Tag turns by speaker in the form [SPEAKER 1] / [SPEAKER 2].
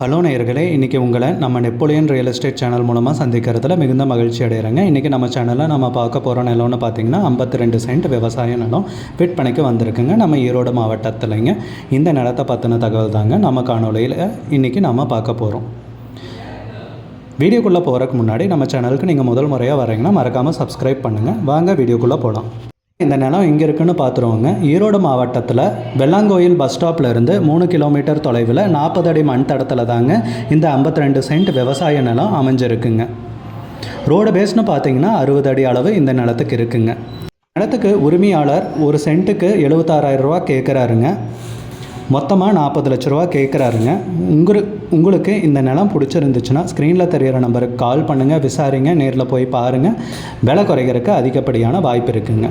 [SPEAKER 1] Hello நேயர்களே இன்றைக்கி உங்களை நம்ம நெப்போலியன் ரியல் எஸ்டேட் சேனல் மூலமாக சந்திக்கிறதுல மிகுந்த மகிழ்ச்சி அடைகிறேங்க. இன்றைக்கி நம்ம சேனலில் நம்ம பார்க்க போகிற நிலம்னு பார்த்தீங்கன்னா ஐம்பத்தி ரெண்டு சென்ட் விவசாய நிலம் விற்பனைக்கு வந்திருக்குங்க. நம்ம ஈரோடு மாவட்டத்துலைங்க. இந்த நிலத்தை பற்றின தகவல் தாங்க நம்ம காணொலியில் இன்றைக்கி நம்ம பார்க்க போகிறோம் வீடியோக்குள்ளே போகிறதுக்கு முன்னாடி நம்ம சேனலுக்கு நீங்கள் முதல் முறையாக வரீங்கன்னா மறக்காமல் சப்ஸ்கிரைப் பண்ணுங்கள் வாங்க வீடியோக்குள்ளே போகலாம் இந்த நிலம் எங்கே இருக்குன்னு பார்த்துருவோங்க ஈரோடு மாவட்டத்தில் வெள்ளாங்கோயில் பஸ் ஸ்டாப்பில் இருந்து மூணு கிலோமீட்டர் தொலைவில் நாற்பது அடி மண் தடத்தில் தாங்க இந்த 52 ரெண்டு சென்ட் விவசாய நிலம் அமைஞ்சிருக்குங்க. ரோடு பேஸ்னு பார்த்தீங்கன்னா அறுபது அடி அளவு இந்த நிலத்துக்கு இருக்குங்க. நிலத்துக்கு உரிமையாளர் ஒரு சென்ட்டுக்கு எழுபத்தாறாயிரம் ரூபா கேட்குறாருங்க மொத்தமாக நாற்பது லட்ச ரூபா கேட்குறாருங்க உங்களுக்கு உங்களுக்கு இந்த நிலம் பிடிச்சிருந்துச்சுன்னா ஸ்க்ரீனில் தெரிகிற நம்பருக்கு கால் பண்ணுங்கள் விசாரிங்க நேரில் போய் பாருங்கள் விலை குறைகிறதுக்கு அதிகப்படியான வாய்ப்பு இருக்குங்க.